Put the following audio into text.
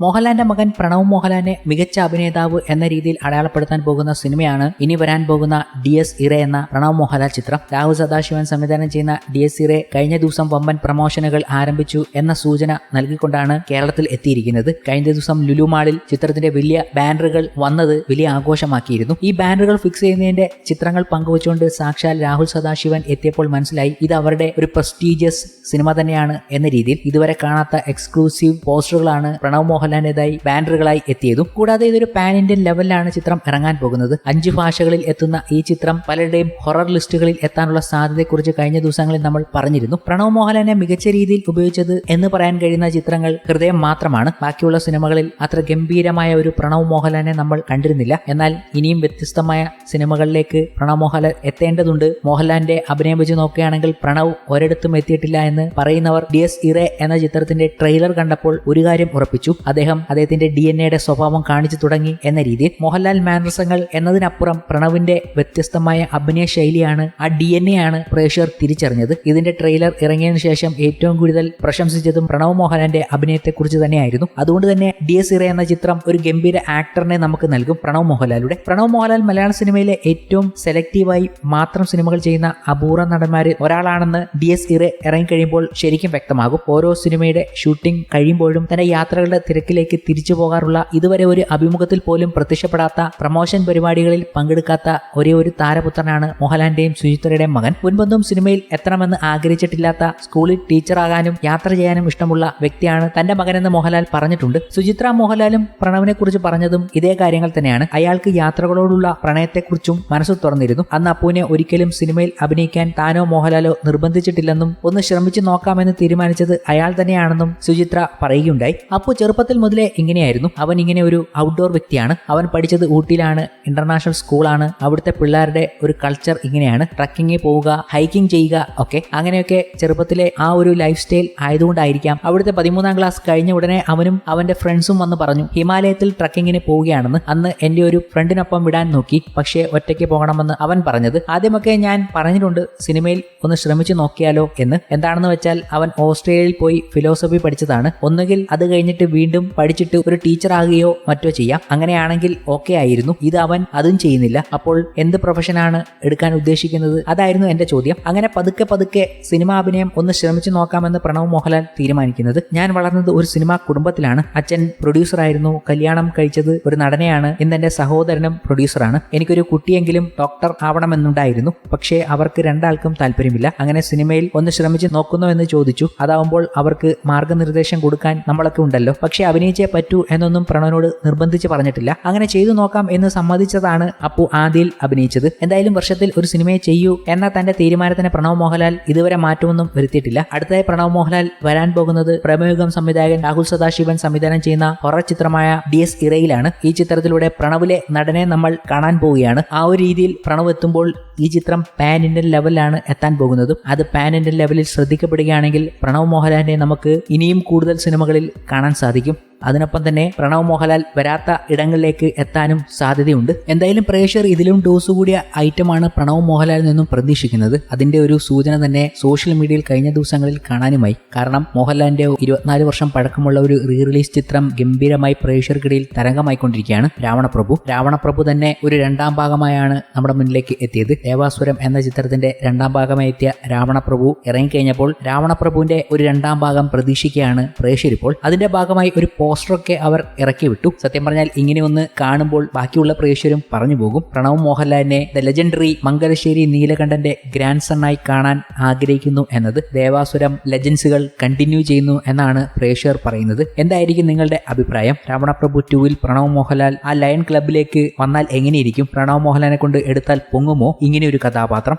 മോഹൻലാലിന്റെ മകൻ പ്രണവ് മോഹൻലാലിനെ മികച്ച അഭിനേതാവ് എന്ന രീതിയിൽ അടയാളപ്പെടുത്താൻ പോകുന്ന സിനിമയാണ് ഇനി വരാൻ പോകുന്ന ഡി എസ് ഇറെ എന്ന പ്രണവ് മോഹൻലാൽ ചിത്രം. രാഹുൽ സദാശിവൻ സംവിധാനം ചെയ്യുന്ന ഡി എസ് ഇറെ കഴിഞ്ഞ ദിവസം വമ്പൻ പ്രമോഷനുകൾ ആരംഭിച്ചു എന്ന സൂചന നൽകിക്കൊണ്ടാണ് കേരളത്തിൽ എത്തിയിരിക്കുന്നത്. കഴിഞ്ഞ ദിവസം ലുലുമാളിൽ ചിത്രത്തിന്റെ വലിയ ബാനറുകൾ വന്നത് വലിയ ആഘോഷമാക്കിയിരുന്നു. ഈ ബാനറുകൾ ഫിക്സ് ചെയ്യുന്നതിന്റെ ചിത്രങ്ങൾ പങ്കുവച്ചുകൊണ്ട് സാക്ഷാൽ രാഹുൽ സദാശിവൻ എത്തിയപ്പോൾ മനസ്സിലായി ഇത് അവരുടെ ഒരു പ്രസ്റ്റീജിയസ് സിനിമ തന്നെയാണ് എന്ന രീതിയിൽ. ഇതുവരെ കാണാത്ത എക്സ്ക്ലൂസീവ് പോസ്റ്ററുകളാണ് പ്രണവ് മോഹൻലാലിന്റേതായി ബാനറുകളായി എത്തിയതും. കൂടാതെ ഇതൊരു പാൻ ഇന്ത്യൻ ലെവലിലാണ് ചിത്രം ഇറങ്ങാൻ പോകുന്നത്. അഞ്ച് ഭാഷകളിൽ എത്തുന്ന ഈ ചിത്രം പലരുടെയും ഹൊറർ ലിസ്റ്റുകളിൽ എത്താനുള്ള സാധ്യതയെക്കുറിച്ച് കഴിഞ്ഞ ദിവസങ്ങളിൽ നമ്മൾ പറഞ്ഞിരുന്നു. പ്രണവ് മോഹൻലാലിനെ മികച്ച രീതിയിൽ ഉപയോഗിച്ചത് എന്ന് പറയാൻ കഴിയുന്ന ചിത്രങ്ങൾ ഹൃദയം മാത്രമാണ്. ബാക്കിയുള്ള സിനിമകളിൽ അത്ര ഗംഭീരമായ ഒരു പ്രണവ് മോഹൻലാലിനെ നമ്മൾ കണ്ടിരുന്നില്ല. എന്നാൽ ഇനിയും വ്യത്യസ്തമായ സിനിമകളിലേക്ക് പ്രണവ് മോഹൻലാൽ എത്തേണ്ടതുണ്ട്. മോഹൻലാലിന്റെ അഭിനയം വെച്ച് നോക്കുകയാണെങ്കിൽ പ്രണവ് ഒരിടത്തും എത്തിയിട്ടില്ല എന്ന് പറയുന്നവർ ഡി എസ് ഇറേ എന്ന ചിത്രത്തിന്റെ ട്രെയിലർ കണ്ടപ്പോൾ ഒരു കാര്യം ഉറപ്പിച്ചു. അദ്ദേഹം അദ്ദേഹത്തിന്റെ ഡി എൻ എയുടെ സ്വഭാവം കാണിച്ചു തുടങ്ങി എന്ന രീതിയിൽ മോഹൻലാൽ മാനസങ്ങൾ എന്നതിനപ്പുറം പ്രണവിന്റെ വ്യത്യസ്തമായ അഭിനയ ശൈലിയാണ് ആ ഡി എൻ എ ആണ് പ്രേക്ഷകർ തിരിച്ചറിഞ്ഞത്. ഇതിന്റെ ട്രെയിലർ ഇറങ്ങിയതിനു ശേഷം ഏറ്റവും കൂടുതൽ പ്രശംസിച്ചതും പ്രണവ് മോഹൻലാലിന്റെ അഭിനയത്തെക്കുറിച്ച് തന്നെയായിരുന്നു. അതുകൊണ്ട് തന്നെ ഡി എസ് ഇറ എന്ന ചിത്രം ഒരു ഗംഭീര ആക്ടറിനെ നമുക്ക് നൽകും പ്രണവ് മോഹൻലാലിലൂടെ. പ്രണവ് മോഹൻലാൽ മലയാള സിനിമയിലെ ഏറ്റവും സെലക്റ്റീവായി മാത്രം സിനിമകൾ ചെയ്യുന്ന അപൂർവ നടന്മാരിൽ ഒരാളാണെന്ന് ഡി എസ് ഇറ ഇറങ്ങിക്കഴിയുമ്പോൾ ശരിക്കും വ്യക്തമാകും. ഓരോ സിനിമയുടെ ഷൂട്ടിംഗ് കഴിയുമ്പോഴും തന്റെ യാത്രകളുടെ തിരക്കിലേക്ക് തിരിച്ചു പോകാറുള്ള ഇതുവരെ ഒരു അഭിമുഖത്തിൽ പോലും പ്രത്യക്ഷപ്പെടാത്ത പ്രമോഷൻ പരിപാടികളിൽ പങ്കെടുക്കാത്ത ഒരേ ഒരു താരപുത്രനാണ് മോഹൻലാലിന്റെയും സുചിത്രയുടെയും മകൻ. മുൻപൊന്നും സിനിമയിൽ എത്തണമെന്ന് ആഗ്രഹിച്ചിട്ടില്ലാത്ത സ്കൂളിൽ ടീച്ചറാകാനും യാത്ര ചെയ്യാനും ഇഷ്ടമുള്ള വ്യക്തിയാണ് തന്റെ മകനെന്ന് മോഹൻലാൽ പറഞ്ഞിട്ടുണ്ട്. സുചിത്ര മോഹൻലാലും പ്രണവിനെ കുറിച്ച് പറഞ്ഞതും ഇതേ കാര്യങ്ങൾ തന്നെയാണ്. അയാൾക്ക് യാത്രകളോടുള്ള പ്രണയത്തെക്കുറിച്ചും മനസ്സ് തുറന്നിരുന്നു. അന്ന് അപ്പുവിനെ ഒരിക്കലും സിനിമയിൽ അഭിനയിക്കാൻ താനോ മോഹൻലാലോ നിർബന്ധിച്ചിട്ടില്ലെന്നും ഒന്ന് ശ്രമിച്ചു നോക്കാമെന്ന് തീരുമാനിച്ചത് അയാൾ തന്നെയാണെന്നും സുചിത്ര പറയുകയുണ്ടായി. അപ്പു ചെറുപ്പത്തിൽ മുതലേ ഇങ്ങനെയായിരുന്നു. അവൻ ഇങ്ങനെ ഒരു ഔട്ട്ഡോർ വ്യക്തിയാണ്. അവൻ പഠിച്ചത് ഊട്ടിയിലാണ് ഇന്റർനാഷണൽ സ്കൂളാണ് അവിടുത്തെ പിള്ളേരുടെ ഒരു കൾച്ചർ ഇങ്ങനെയാണ്. ട്രക്കിങ്ങിൽ പോവുക ഹൈക്കിംഗ് ചെയ്യുക ഒക്കെ. അങ്ങനെയൊക്കെ ചെറുപ്പത്തിലെ ആ ഒരു ലൈഫ് സ്റ്റൈൽ ആയതുകൊണ്ടായിരിക്കാം. അവിടുത്തെ പതിമൂന്നാം ക്ലാസ് കഴിഞ്ഞ ഉടനെ അവനും അവന്റെ ഫ്രണ്ട്സും വന്ന് പറഞ്ഞു ഹിമാലയത്തിൽ ട്രക്കിങ്ങിന് പോവുകയാണെന്ന് അന്ന് എന്റെ ഒരു ഫ്രണ്ടിനൊപ്പം വിടാൻ നോക്കി. പക്ഷേ ഒറ്റയ്ക്ക് പോകണമെന്ന് അവൻ പറഞ്ഞത്. ആദ്യമൊക്കെ ഞാൻ പറഞ്ഞിട്ടുണ്ട് സിനിമയിൽ ഒന്ന് ശ്രമിച്ചു നോക്കിയാലോ എന്ന്. എന്താണെന്ന് വെച്ചാൽ അവൻ ഓസ്ട്രേലിയയിൽ പോയി ഫിലോസഫി പഠിച്ചതാണ്. ഒന്നുകിൽ അത് കഴിഞ്ഞിട്ട് വീണ്ടും പഠിച്ചിട്ട് ഒരു ടീച്ചർ ആകുകയോ മറ്റോ ചെയ്യാം. അങ്ങനെയാണെങ്കിൽ ഓക്കെ ആയിരുന്നു. ഇത് അവൻ അതും ചെയ്യുന്നില്ല. അപ്പോൾ എന്ത് പ്രൊഫഷനാണ് എടുക്കാൻ ഉദ്ദേശിക്കുന്നത്? അതായിരുന്നു എന്റെ ചോദ്യം. അങ്ങനെ പതുക്കെ പതുക്കെ സിനിമാ അഭിനയം ഒന്ന് ശ്രമിച്ചു നോക്കാമെന്ന് പ്രണവ് മോഹൻലാൽ തീരുമാനിക്കുന്നത് ഞാൻ വളർന്നത് ഒരു സിനിമാ കുടുംബത്തിലാണ്. അച്ഛൻ പ്രൊഡ്യൂസറായിരുന്നു കല്യാണം കഴിച്ചത് ഒരു നടനെയാണ്. ഇന്ന് എന്റെ സഹോദരനും പ്രൊഡ്യൂസറാണ് എനിക്കൊരു കുട്ടിയെങ്കിലും ഡോക്ടർ ആവണമെന്നുണ്ടായിരുന്നു. പക്ഷേ അവർക്ക് രണ്ടാൾക്കും താല്പര്യമില്ല. അങ്ങനെ സിനിമയിൽ ഒന്ന് ശ്രമിച്ചു നോക്കുന്നു എന്ന് ചോദിച്ചു. അതാവുമ്പോൾ അവർക്ക് മാർഗനിർദ്ദേശം കൊടുക്കാൻ നമ്മളൊക്കെ ഉണ്ടല്ലോ. പക്ഷേ അഭിനയിച്ചേ പറ്റൂ എന്നൊന്നും പ്രണവിനോട് നിർബന്ധിച്ച് പറഞ്ഞിട്ടില്ല. അങ്ങനെ ചെയ്തു നോക്കാം എന്ന് സമ്മതിച്ചതാണ് അപ്പു ആദ്യയിൽ അഭിനയിച്ചത്. എന്തായാലും വർഷത്തിൽ ഒരു സിനിമയെ ചെയ്യൂ എന്ന തന്റെ തീരുമാനത്തിന് പ്രണവ് മോഹൻലാൽ ഇതുവരെ മാറ്റമൊന്നും വരുത്തിയിട്ടില്ല. അടുത്തായി പ്രണവ് മോഹൻലാൽ വരാൻ പോകുന്നത് പ്രമേയുഗം സംവിധായകൻ രാഹുൽ സദാശിവൻ സംവിധാനം ചെയ്യുന്ന ഹൊറർ ചിത്രമായ ഡി എസ് ഇറയിലാണ് ഈ ചിത്രത്തിലൂടെ പ്രണവിലെ നടനെ നമ്മൾ കാണാൻ പോവുകയാണ്. ആ ഒരു രീതിയിൽ പ്രണവ് എത്തുമ്പോൾ ഈ ചിത്രം പാൻ ഇന്ത്യൻ ലെവലിലാണ് എത്താൻ പോകുന്നതും. അത് പാൻ ഇന്ത്യൻ ലെവലിൽ ശ്രദ്ധിക്കപ്പെടുകയാണെങ്കിൽ പ്രണവ് മോഹൻലാലിനെ നമുക്ക് ഇനിയും കൂടുതൽ സിനിമകളിൽ കാണാൻ സാധിക്കും. ആയിരിക്കും അതിനൊപ്പം തന്നെ പ്രണവ് മോഹൻലാൽ വരാത്ത ഇടങ്ങളിലേക്ക് എത്താനും സാധ്യതയുണ്ട്. എന്തായാലും പ്രേക്ഷകർ ഇതിലും ഡോസ് കൂടിയ ഐറ്റമാണ് പ്രണവ് മോഹൻലാലിൽ നിന്നും പ്രതീക്ഷിക്കുന്നത്. അതിന്റെ ഒരു സൂചന തന്നെ സോഷ്യൽ മീഡിയയിൽ കഴിഞ്ഞ ദിവസങ്ങളിൽ കാണാനുമായി. കാരണം മോഹൻലാലിന്റെ ഇരുപത്തിനാല് വർഷം പഴക്കമുള്ള ഒരു റീ റിലീസ് ചിത്രം ഗംഭീരമായി പ്രേക്ഷകർക്കിടയിൽ തരംഗമായിക്കൊണ്ടിരിക്കുകയാണ് രാവണപ്രഭു. രാവണപ്രഭു തന്നെ ഒരു രണ്ടാം ഭാഗമായാണ് നമ്മുടെ മുന്നിലേക്ക് എത്തിയത്. ദേവാസുരം എന്ന ചിത്രത്തിന്റെ രണ്ടാം ഭാഗമായി എത്തിയ രാവണപ്രഭു ഇറങ്ങിക്കഴിഞ്ഞപ്പോൾ രാവണപ്രഭുവിന്റെ ഒരു രണ്ടാം ഭാഗം പ്രതീക്ഷിക്കുകയാണ് പ്രേക്ഷകരിപ്പോൾ. അതിന്റെ ഭാഗമായി ഒരു പോസ്റ്ററൊക്കെ അവർ ഇറക്കി വിട്ടു. സത്യം പറഞ്ഞാൽ ഇങ്ങനെ ഒന്ന് കാണുമ്പോൾ ബാക്കിയുള്ള പ്രേക്ഷകരും പറഞ്ഞു പോകും. പ്രണവ് മോഹൻലാലിനെ ദ ലെജൻഡറി മംഗലശ്ശേരി നീലകണ്ഠന്റെ ഗ്രാൻഡ് സണ്ണായി കാണാൻ ആഗ്രഹിക്കുന്നു എന്നത് ദേവാസുരം ലെജൻസുകൾ കണ്ടിന്യൂ ചെയ്യുന്നു എന്നാണ് പ്രേക്ഷകർ പറയുന്നത്. എന്തായിരിക്കും നിങ്ങളുടെ അഭിപ്രായം? രാവണപ്രഭു ടൂവിൽ പ്രണവ് മോഹൻലാൽ ആ ലയൺ ക്ലബിലേക്ക് വന്നാൽ എങ്ങനെയിരിക്കും? പ്രണവ് മോഹൻലാലിനെ കൊണ്ട് എടുത്താൽ പൊങ്ങുമോ? ഇങ്ങനെ ഒരു കഥാപാത്രം.